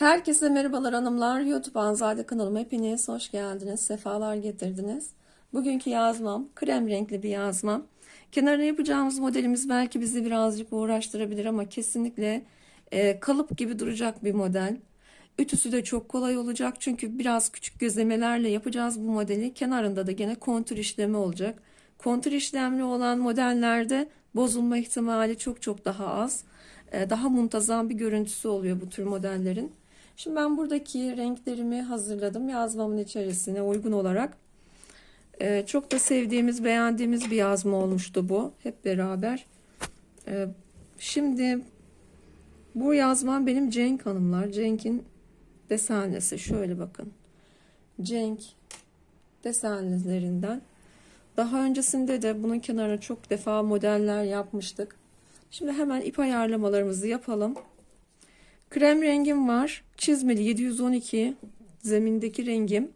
Herkese merhabalar hanımlar. YouTube Anzade kanalıma hepiniz hoş geldiniz. Sefalar getirdiniz. Bugünkü yazmam krem renkli bir yazmam. Kenarına yapacağımız modelimiz belki bizi birazcık uğraştırabilir ama kesinlikle e, kalıp gibi duracak bir model. Ütüsü de çok kolay olacak çünkü biraz küçük gözlemelerle yapacağız bu modeli. Kenarında da gene kontür işlemi olacak. Kontür işlemli olan modellerde bozulma ihtimali çok çok daha az. E, Daha muntazam bir görüntüsü oluyor bu tür modellerin. Şimdi ben buradaki renklerimi hazırladım yazmamın içerisine uygun olarak. E, Çok da sevdiğimiz, beğendiğimiz bir yazma olmuştu bu. Hep beraber. E, Şimdi bu yazmam benim Cenk hanımlar. Cenk'in desenlisi. Şöyle bakın. Cenk desenlilerinden. Daha öncesinde de bunun kenarına çok defa modeller yapmıştık. Şimdi hemen ip ayarlamalarımızı yapalım. Krem rengim var. Çizmeli 712 zemindeki rengim.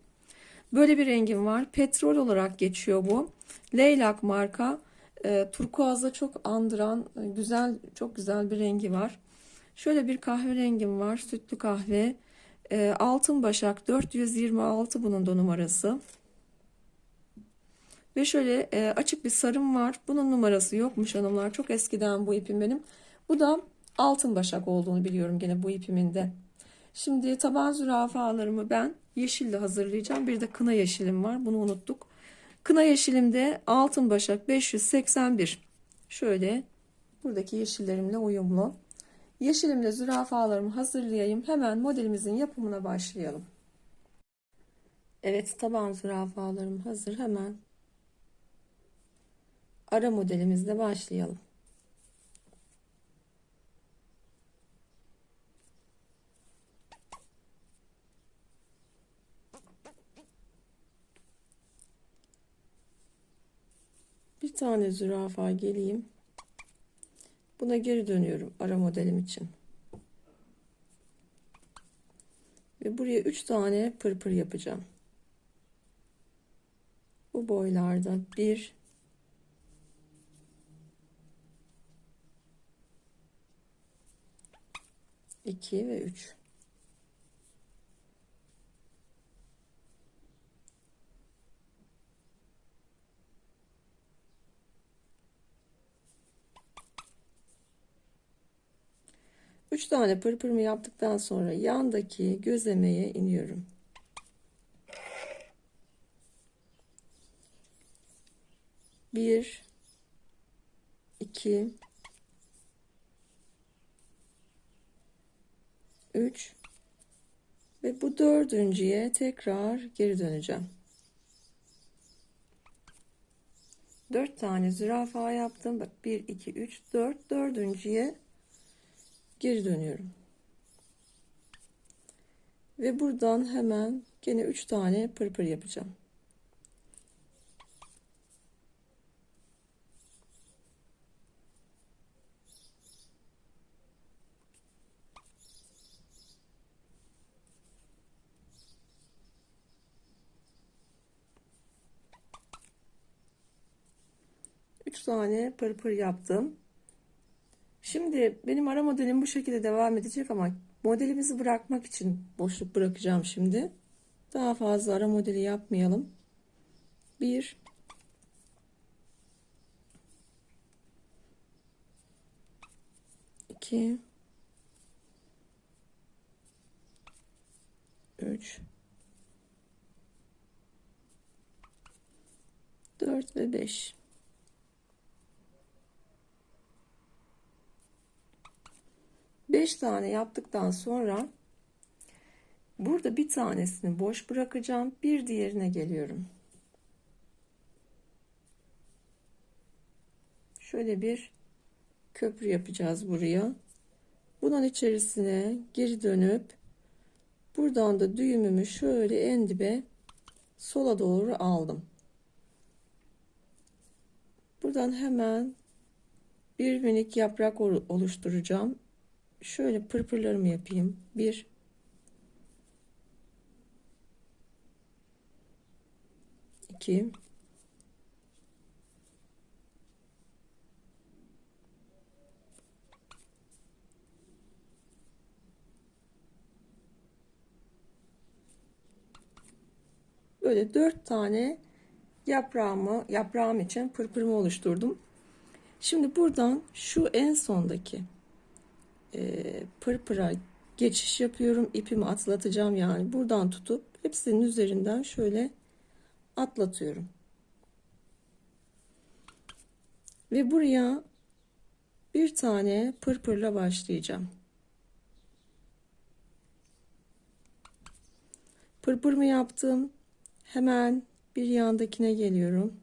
Böyle bir rengim var. Petrol olarak geçiyor bu. Leylak marka. E, turkuazla çok andıran e, güzel çok güzel bir rengi var. Şöyle bir kahve rengim var. Sütlü kahve. E, altın başak 426 bunun da numarası. Ve şöyle e, açık bir sarım var. Bunun numarası yokmuş hanımlar. Çok eskiden bu ipim benim. Bu da altın başak olduğunu biliyorum gene bu ipimin de. Şimdi taban zürafalarımı ben yeşille hazırlayacağım. Bir de kına yeşilim var. Bunu unuttuk. Kına yeşilimde altın başak 581. Şöyle buradaki yeşillerimle uyumlu. Yeşilimle zürafalarımı hazırlayayım. Hemen modelimizin yapımına başlayalım. Evet taban zürafalarım hazır. Hemen ara modelimizle başlayalım. Bir tane zürafa geleyim. Buna geri dönüyorum ara modelim için. Ve buraya 3 tane pırpır yapacağım. Bu boylarda 1 2 ve 3. Üç tane pırpırımı yaptıktan sonra yandaki gözlemeye iniyorum. Bir, iki, üç ve bu dördüncüye tekrar geri döneceğim. Dört tane zürafa yaptım. Bak bir, iki, üç, dört. Dördüncüye geri dönüyorum. Ve buradan hemen gene 3 tane pırpır yapacağım. Üç tane pırpır yaptım. Şimdi benim ara modelim bu şekilde devam edecek ama modelimizi bırakmak için boşluk bırakacağım şimdi. Daha fazla ara modeli yapmayalım. Bir, iki, üç, dört ve beş. Beş tane yaptıktan sonra burada bir tanesini boş bırakacağım. Bir diğerine geliyorum. Şöyle bir köprü yapacağız buraya. Bunun içerisine geri dönüp buradan da düğümümü şöyle en dibe sola doğru aldım. Buradan hemen bir minik yaprak oluşturacağım şöyle pırpırlarımı yapayım. 1 2 Böyle 4 tane yaprağımı, yaprağım için pırpırımı oluşturdum. Şimdi buradan şu en sondaki pırpıra geçiş yapıyorum. İpimi atlatacağım yani. Buradan tutup hepsinin üzerinden şöyle atlatıyorum. Ve buraya bir tane pırpırla başlayacağım. Pırpırımı yaptım. Hemen bir yandakine geliyorum.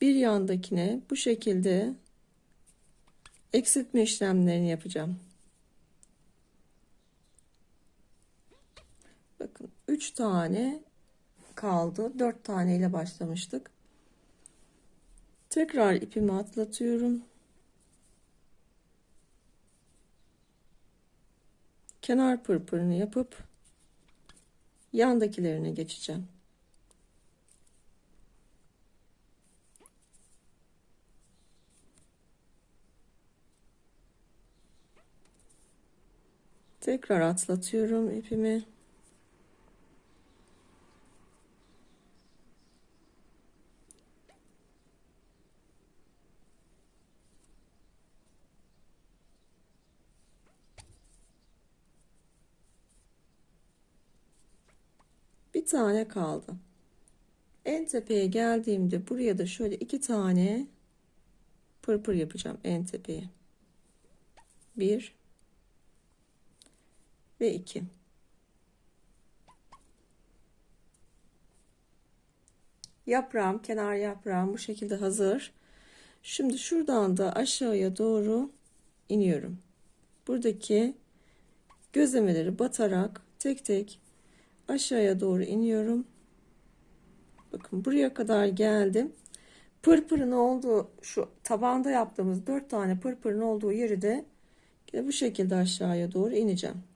Bir yandakine bu şekilde eksiltme işlemlerini yapacağım. Bakın 3 tane kaldı. 4 tane ile başlamıştık. Tekrar ipimi atlatıyorum. Kenar pırpırını yapıp yandakilerine geçeceğim. Tekrar atlatıyorum ipimi. Bir tane kaldı. En tepeye geldiğimde buraya da şöyle iki tane pırpır yapacağım en tepeye. Bir ve iki. Yaprağım, kenar yaprağım bu şekilde hazır. Şimdi şuradan da aşağıya doğru iniyorum. Buradaki gözlemeleri batarak tek tek aşağıya doğru iniyorum. Bakın buraya kadar geldim. Pırpırın olduğu şu tabanda yaptığımız dört tane pırpırın olduğu yeri de bu şekilde aşağıya doğru ineceğim.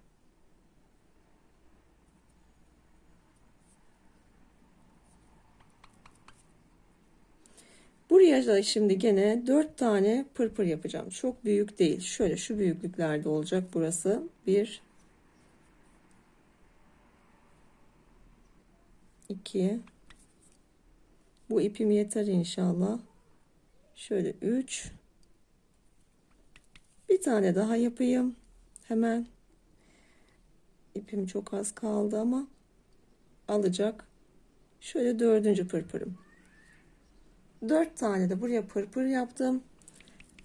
Buraya da şimdi gene dört tane pırpır yapacağım. Çok büyük değil. Şöyle şu büyüklüklerde olacak burası. Bir 2 bu ipim yeter inşallah. Şöyle 3 bir tane daha yapayım. Hemen. İpim çok az kaldı ama alacak. Şöyle dördüncü pırpırım dört tane de buraya pırpır yaptım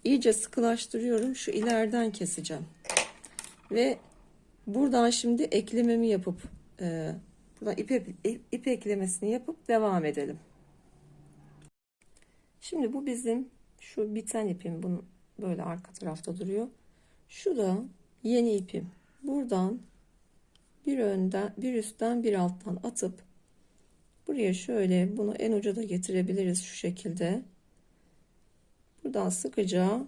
iyice sıkılaştırıyorum şu ileriden keseceğim ve buradan şimdi eklememi yapıp e, Buradan ip, ip, ip eklemesini yapıp devam edelim. Şimdi bu bizim şu biten ipim. Bunun böyle arka tarafta duruyor. Şu da yeni ipim. Buradan bir önden, bir üstten, bir alttan atıp buraya şöyle bunu en uca da getirebiliriz şu şekilde. Buradan sıkıca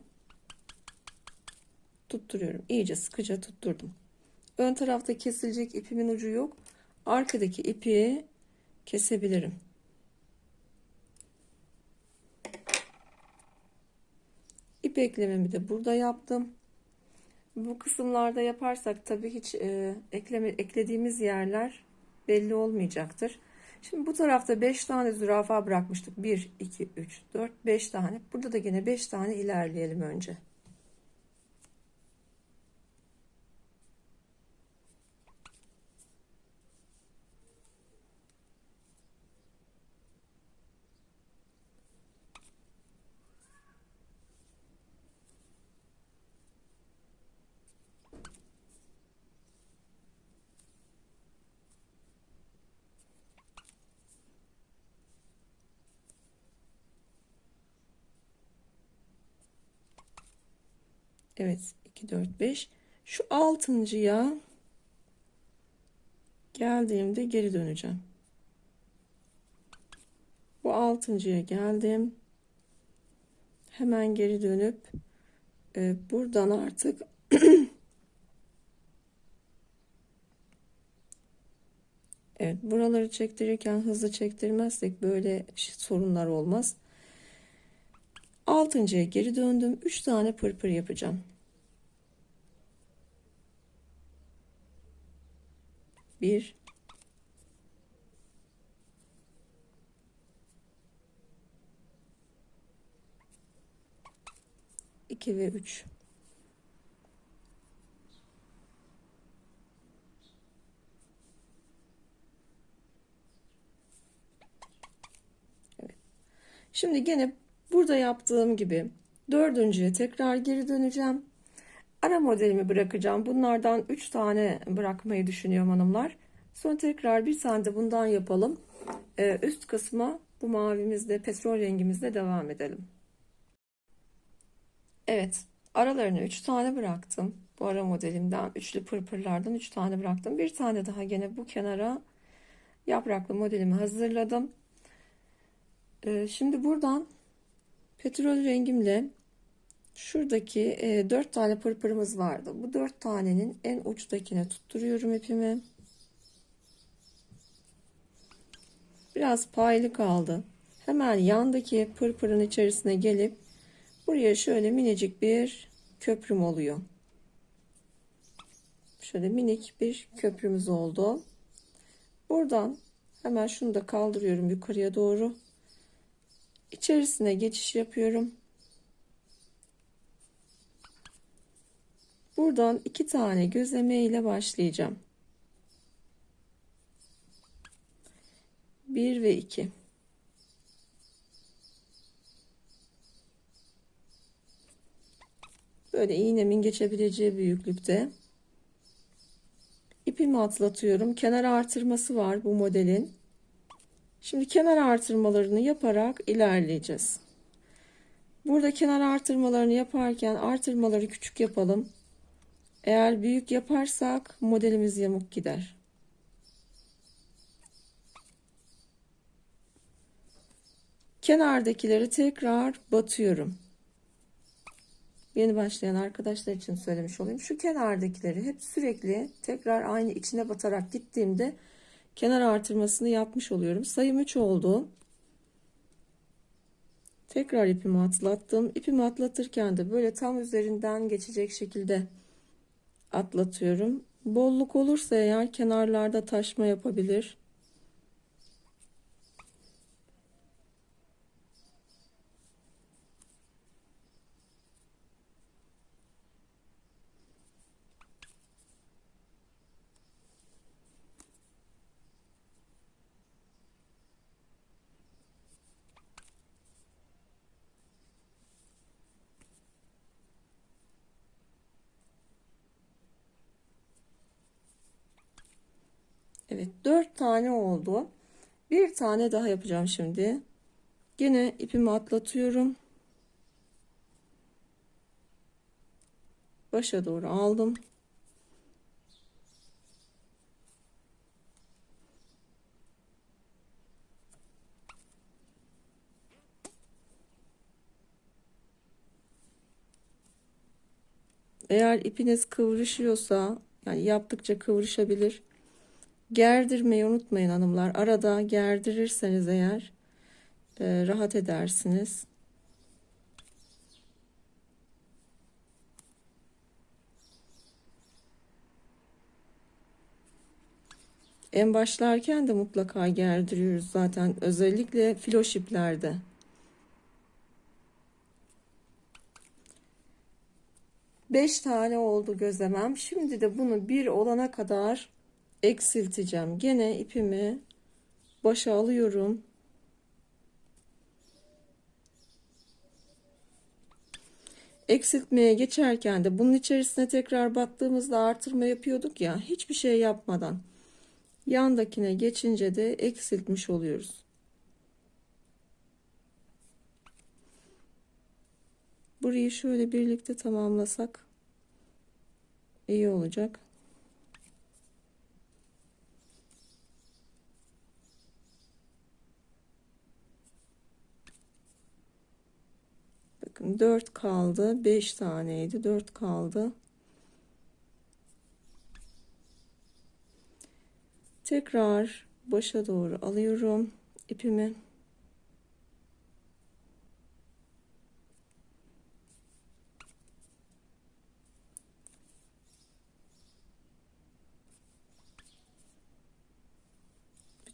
tutturuyorum. İyice sıkıca tutturdum. Ön tarafta kesilecek ipimin ucu yok arkadaki ipi kesebilirim. İp eklememi de burada yaptım. Bu kısımlarda yaparsak tabii hiç e, ekleme, eklediğimiz yerler belli olmayacaktır. Şimdi bu tarafta 5 tane zürafa bırakmıştık. 1, 2, 3, 4, 5 tane. Burada da yine 5 tane ilerleyelim önce. Evet 2 4 5 şu altıncıya geldiğimde geri döneceğim. Bu altıncıya geldim. Hemen geri dönüp e, buradan artık Evet buraları çektirirken hızlı çektirmezsek böyle sorunlar olmaz. Altıncıya geri döndüm. Üç tane pırpır yapacağım. 1 2 ve 3 Evet. Şimdi gene burada yaptığım gibi dördüncüye tekrar geri döneceğim. Ara modelimi bırakacağım. Bunlardan 3 tane bırakmayı düşünüyorum hanımlar. Sonra tekrar bir tane de bundan yapalım. Ee, üst kısma bu mavimizde, petrol rengimizde devam edelim. Evet, aralarına 3 tane bıraktım. Bu ara modelimden, üçlü pırpırlardan 3 tane bıraktım. Bir tane daha gene bu kenara yapraklı modelimi hazırladım. Ee, şimdi buradan petrol rengimle şuradaki e, 4 tane pırpırımız vardı. Bu 4 tanenin en uçtakine tutturuyorum ipimi. Biraz paylı kaldı. Hemen yandaki pırpırın içerisine gelip buraya şöyle minicik bir köprüm oluyor. Şöyle minik bir köprümüz oldu. Buradan hemen şunu da kaldırıyorum yukarıya doğru. İçerisine geçiş yapıyorum. Buradan iki tane gözleme ile başlayacağım. 1 ve 2. Böyle iğnemin geçebileceği büyüklükte. İpimi atlatıyorum. Kenar artırması var bu modelin. Şimdi kenar artırmalarını yaparak ilerleyeceğiz. Burada kenar artırmalarını yaparken artırmaları küçük yapalım. Eğer büyük yaparsak modelimiz yamuk gider. Kenardakileri tekrar batıyorum. Yeni başlayan arkadaşlar için söylemiş olayım. Şu kenardakileri hep sürekli tekrar aynı içine batarak gittiğimde kenar artırmasını yapmış oluyorum. Sayım 3 oldu. Tekrar ipimi atlattım. İpimi atlatırken de böyle tam üzerinden geçecek şekilde atlatıyorum. Bolluk olursa eğer kenarlarda taşma yapabilir. Evet 4 tane oldu. Bir tane daha yapacağım şimdi. Yine ipimi atlatıyorum. Başa doğru aldım. Eğer ipiniz kıvrışıyorsa yani yaptıkça kıvrışabilir. Gerdirmeyi unutmayın hanımlar. Arada gerdirirseniz eğer e, rahat edersiniz. En başlarken de mutlaka gerdiriyoruz zaten. Özellikle filoş iplerde. Beş tane oldu gözlemem. Şimdi de bunu bir olana kadar eksilteceğim. Gene ipimi başa alıyorum. Eksiltmeye geçerken de bunun içerisine tekrar battığımızda artırma yapıyorduk ya hiçbir şey yapmadan yandakine geçince de eksiltmiş oluyoruz. Burayı şöyle birlikte tamamlasak iyi olacak. Bakın 4 kaldı. 5 taneydi. 4 kaldı. Tekrar başa doğru alıyorum ipimi.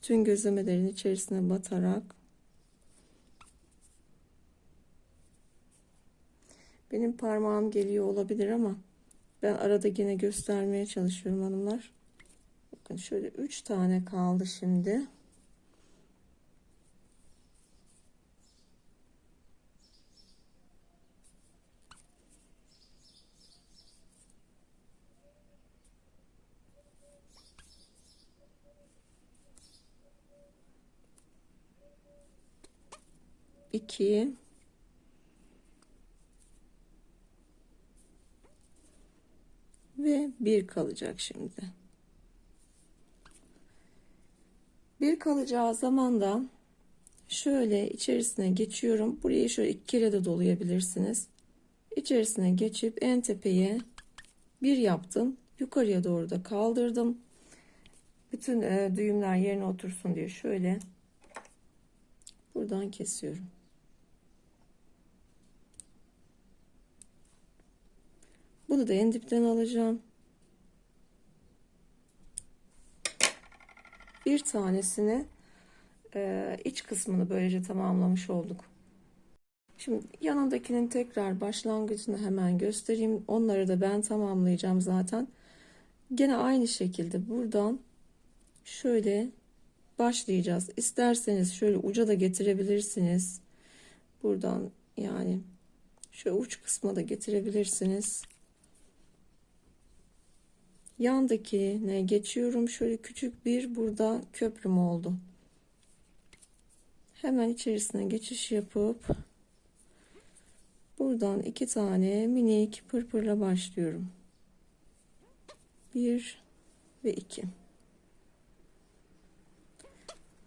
bütün gözlemelerin içerisine batarak parmağım geliyor olabilir ama ben arada yine göstermeye çalışıyorum hanımlar. Bakın şöyle 3 tane kaldı şimdi. iki ve bir kalacak şimdi. Bir kalacağı zaman da şöyle içerisine geçiyorum. Burayı şöyle iki kere de dolayabilirsiniz. İçerisine geçip en tepeye bir yaptım. Yukarıya doğru da kaldırdım. Bütün e, düğümler yerine otursun diye şöyle buradan kesiyorum. Bunu da en dipten alacağım. Bir tanesini e, iç kısmını böylece tamamlamış olduk. Şimdi yanındakinin tekrar başlangıcını hemen göstereyim. Onları da ben tamamlayacağım zaten. Gene aynı şekilde buradan şöyle başlayacağız. İsterseniz şöyle uca da getirebilirsiniz. Buradan yani şu uç kısma da getirebilirsiniz. Yandakine geçiyorum. Şöyle küçük bir burada köprüm oldu. Hemen içerisine geçiş yapıp buradan iki tane minik pırpırla başlıyorum. Bir ve iki.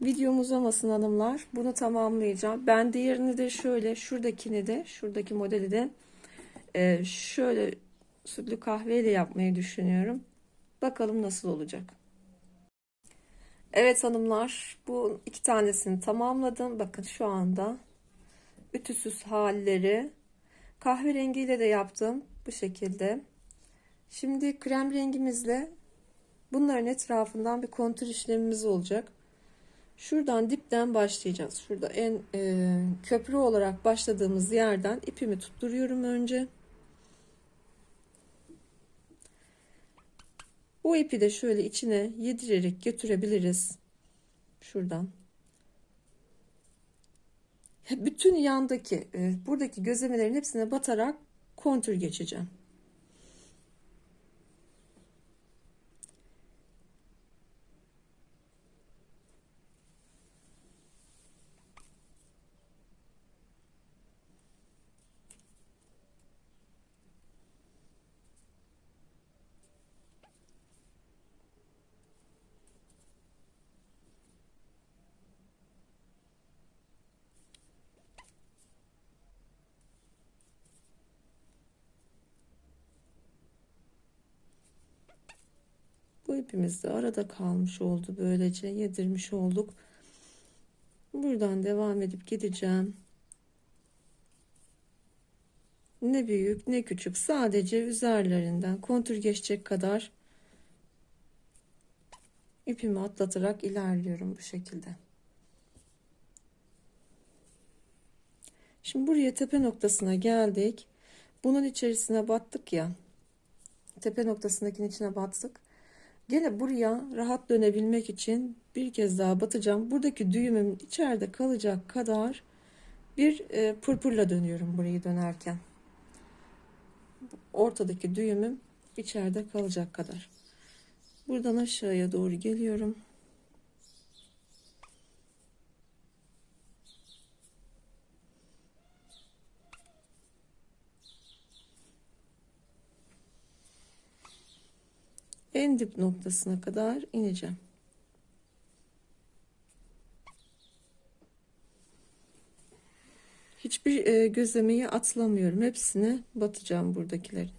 Videom uzamasın hanımlar. Bunu tamamlayacağım. Ben diğerini de şöyle şuradakini de şuradaki modeli de e, şöyle sütlü kahveyle yapmayı düşünüyorum. Bakalım nasıl olacak. Evet hanımlar bu iki tanesini tamamladım. Bakın şu anda ütüsüz halleri kahverengiyle de yaptım bu şekilde. Şimdi krem rengimizle bunların etrafından bir kontür işlemimiz olacak. Şuradan dipten başlayacağız. Şurada en e, köprü olarak başladığımız yerden ipimi tutturuyorum önce. Bu ipi de şöyle içine yedirerek götürebiliriz. Şuradan. Bütün yandaki e, buradaki gözlemelerin hepsine batarak kontür geçeceğim. Bu ipimiz de arada kalmış oldu. Böylece yedirmiş olduk. Buradan devam edip gideceğim. Ne büyük ne küçük sadece üzerlerinden kontür geçecek kadar ipimi atlatarak ilerliyorum bu şekilde. Şimdi buraya tepe noktasına geldik. Bunun içerisine battık ya. Tepe noktasındakinin içine battık. Gene buraya rahat dönebilmek için bir kez daha batacağım. Buradaki düğümüm içeride kalacak kadar bir e, pırpırla dönüyorum burayı dönerken. Ortadaki düğümüm içeride kalacak kadar. Buradan aşağıya doğru geliyorum. En dip noktasına kadar ineceğim. Hiçbir e, gözlemeyi atlamıyorum. Hepsine batacağım buradakilerin.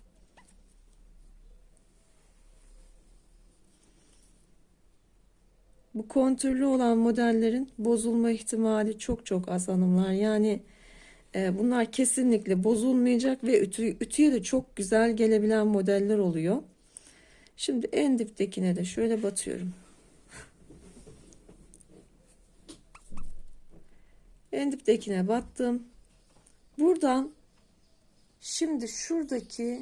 Bu kontürlü olan modellerin bozulma ihtimali çok çok az hanımlar. Yani e, bunlar kesinlikle bozulmayacak ve ütü, ütüye de çok güzel gelebilen modeller oluyor. Şimdi en diptekine de şöyle batıyorum. En diptekine battım. Buradan şimdi şuradaki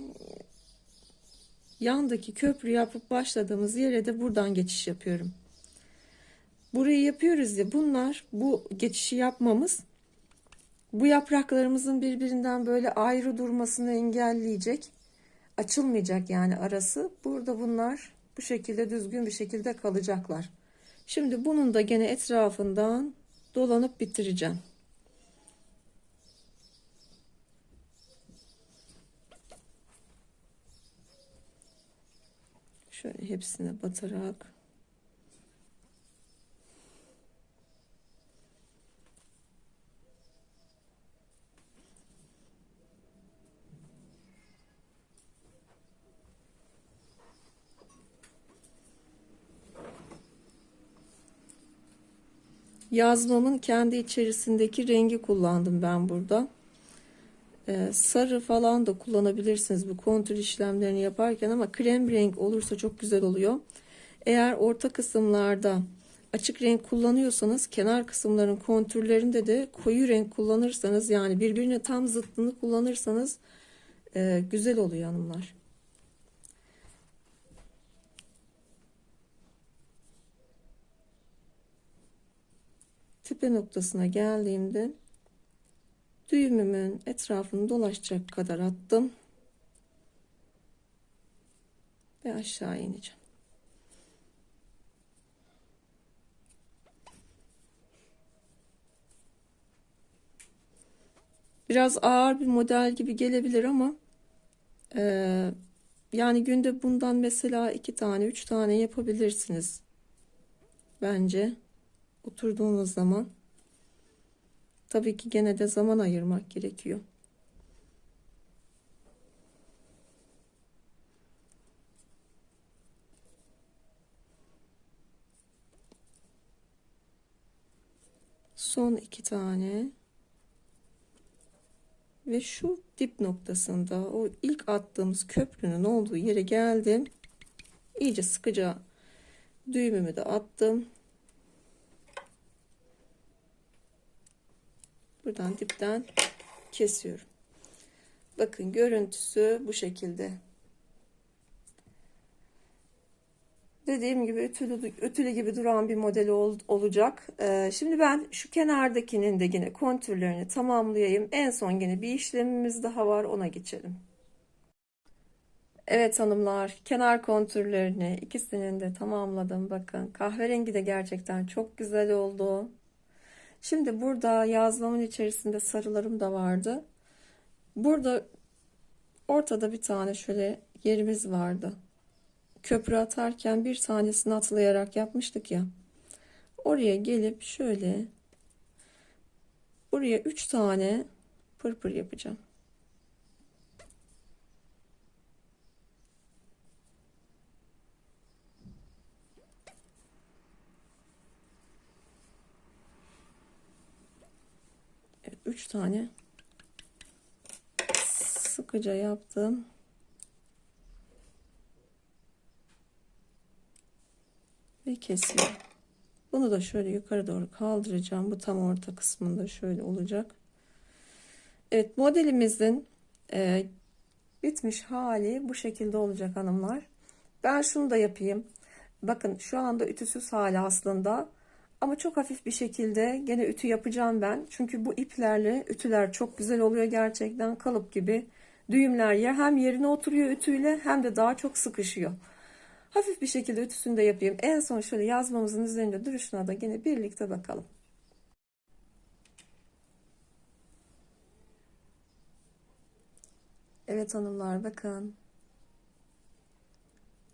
yandaki köprü yapıp başladığımız yere de buradan geçiş yapıyorum. Burayı yapıyoruz ya bunlar bu geçişi yapmamız bu yapraklarımızın birbirinden böyle ayrı durmasını engelleyecek. Açılmayacak yani arası. Burada bunlar bu şekilde düzgün bir şekilde kalacaklar. Şimdi bunun da gene etrafından dolanıp bitireceğim. Şöyle hepsine batarak yazmamın kendi içerisindeki rengi kullandım ben burada. Ee, sarı falan da kullanabilirsiniz bu kontür işlemlerini yaparken ama krem renk olursa çok güzel oluyor. Eğer orta kısımlarda açık renk kullanıyorsanız kenar kısımların kontürlerinde de koyu renk kullanırsanız yani birbirine tam zıttını kullanırsanız e, güzel oluyor hanımlar. Tepe noktasına geldiğimde düğümümün etrafını dolaşacak kadar attım ve aşağı ineceğim. Biraz ağır bir model gibi gelebilir ama e, yani günde bundan mesela iki tane, üç tane yapabilirsiniz. Bence oturduğunuz zaman tabii ki gene de zaman ayırmak gerekiyor. Son iki tane ve şu dip noktasında o ilk attığımız köprünün olduğu yere geldim. İyice sıkıca düğümümü de attım. Buradan dipten kesiyorum. Bakın görüntüsü bu şekilde. Dediğim gibi ütülü, ütülü gibi duran bir model ol, olacak. Ee, şimdi ben şu kenardakinin de yine kontürlerini tamamlayayım. En son yine bir işlemimiz daha var ona geçelim. Evet hanımlar kenar kontürlerini ikisinin de tamamladım. Bakın kahverengi de gerçekten çok güzel oldu. Şimdi burada yazmamın içerisinde sarılarım da vardı. Burada ortada bir tane şöyle yerimiz vardı. Köprü atarken bir tanesini atlayarak yapmıştık ya. Oraya gelip şöyle buraya üç tane pırpır yapacağım. Evet, üç tane sıkıca yaptım. Ve kesiyorum. Bunu da şöyle yukarı doğru kaldıracağım. Bu tam orta kısmında şöyle olacak. Evet modelimizin e, bitmiş hali bu şekilde olacak hanımlar. Ben şunu da yapayım. Bakın şu anda ütüsüz hali aslında. Ama çok hafif bir şekilde gene ütü yapacağım ben. Çünkü bu iplerle ütüler çok güzel oluyor gerçekten kalıp gibi. Düğümler ya hem yerine oturuyor ütüyle hem de daha çok sıkışıyor. Hafif bir şekilde ütüsünü de yapayım. En son şöyle yazmamızın üzerinde duruşuna da yine birlikte bakalım. Evet hanımlar bakın.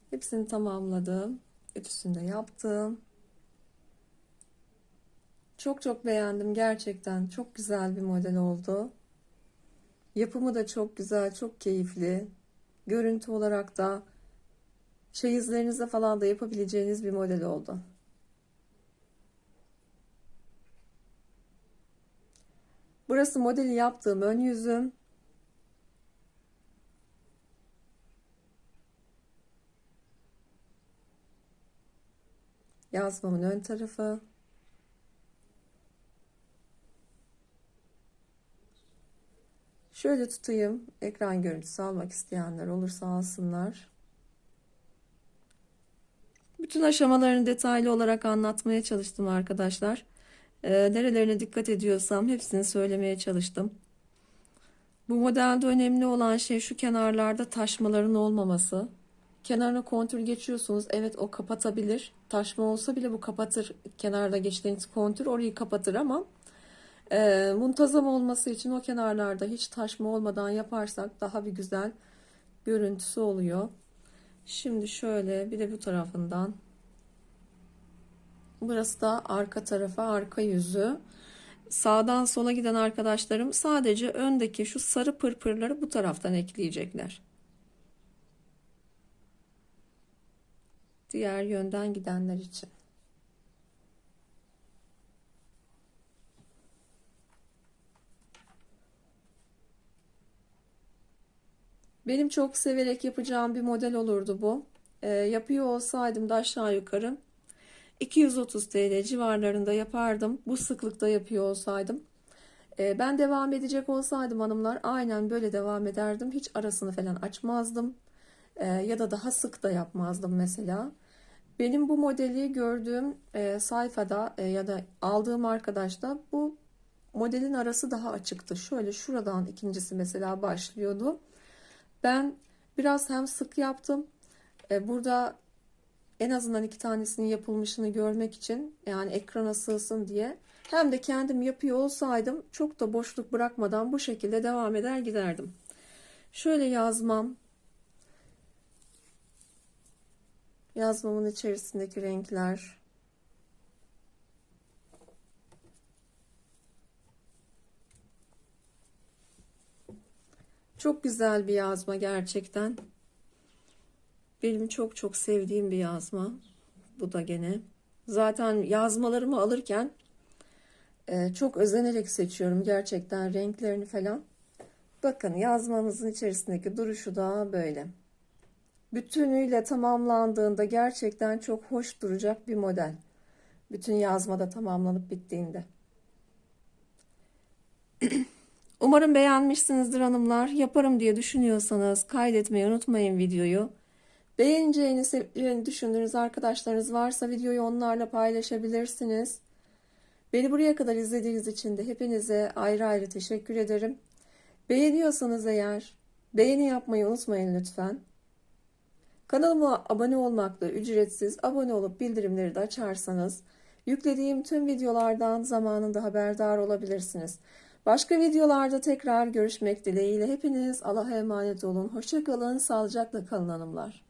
Hepsini tamamladım. Ütüsünü de yaptım. Çok çok beğendim gerçekten. Çok güzel bir model oldu. Yapımı da çok güzel, çok keyifli. Görüntü olarak da çeyizlerinize falan da yapabileceğiniz bir model oldu. Burası modeli yaptığım ön yüzüm. Yazmamın ön tarafı. Şöyle tutayım. Ekran görüntüsü almak isteyenler olursa alsınlar. Bütün aşamalarını detaylı olarak anlatmaya çalıştım arkadaşlar. Ee, nerelerine dikkat ediyorsam hepsini söylemeye çalıştım. Bu modelde önemli olan şey şu kenarlarda taşmaların olmaması. Kenarına kontür geçiyorsunuz. Evet o kapatabilir. Taşma olsa bile bu kapatır. Kenarda geçtiğiniz kontür orayı kapatır ama e, muntazam olması için o kenarlarda hiç taşma olmadan yaparsak daha bir güzel görüntüsü oluyor. Şimdi şöyle bir de bu tarafından. Burası da arka tarafa arka yüzü. Sağdan sola giden arkadaşlarım sadece öndeki şu sarı pırpırları bu taraftan ekleyecekler. Diğer yönden gidenler için. Benim çok severek yapacağım bir model olurdu bu. E, yapıyor olsaydım da aşağı yukarı 230 TL civarlarında yapardım. Bu sıklıkta yapıyor olsaydım. E, ben devam edecek olsaydım hanımlar aynen böyle devam ederdim. Hiç arasını falan açmazdım. E, ya da daha sık da yapmazdım mesela. Benim bu modeli gördüğüm e, sayfada e, ya da aldığım arkadaşta bu modelin arası daha açıktı. Şöyle şuradan ikincisi mesela başlıyordu. Ben biraz hem sık yaptım. E, burada en azından iki tanesinin yapılmışını görmek için yani ekrana sığsın diye hem de kendim yapıyor olsaydım çok da boşluk bırakmadan bu şekilde devam eder giderdim. Şöyle yazmam yazmamın içerisindeki renkler çok güzel bir yazma gerçekten. Benim çok çok sevdiğim bir yazma. Bu da gene. Zaten yazmalarımı alırken e, çok özenerek seçiyorum gerçekten renklerini falan. Bakın yazmamızın içerisindeki duruşu da böyle. Bütünüyle tamamlandığında gerçekten çok hoş duracak bir model. Bütün yazmada tamamlanıp bittiğinde. Umarım beğenmişsinizdir hanımlar. Yaparım diye düşünüyorsanız kaydetmeyi unutmayın videoyu. Beğeneceğini, seveceğini düşündüğünüz arkadaşlarınız varsa videoyu onlarla paylaşabilirsiniz. Beni buraya kadar izlediğiniz için de hepinize ayrı ayrı teşekkür ederim. Beğeniyorsanız eğer beğeni yapmayı unutmayın lütfen. Kanalıma abone olmakla ücretsiz abone olup bildirimleri de açarsanız yüklediğim tüm videolardan zamanında haberdar olabilirsiniz. Başka videolarda tekrar görüşmek dileğiyle hepiniz Allah'a emanet olun. Hoşçakalın, sağlıcakla kalın hanımlar.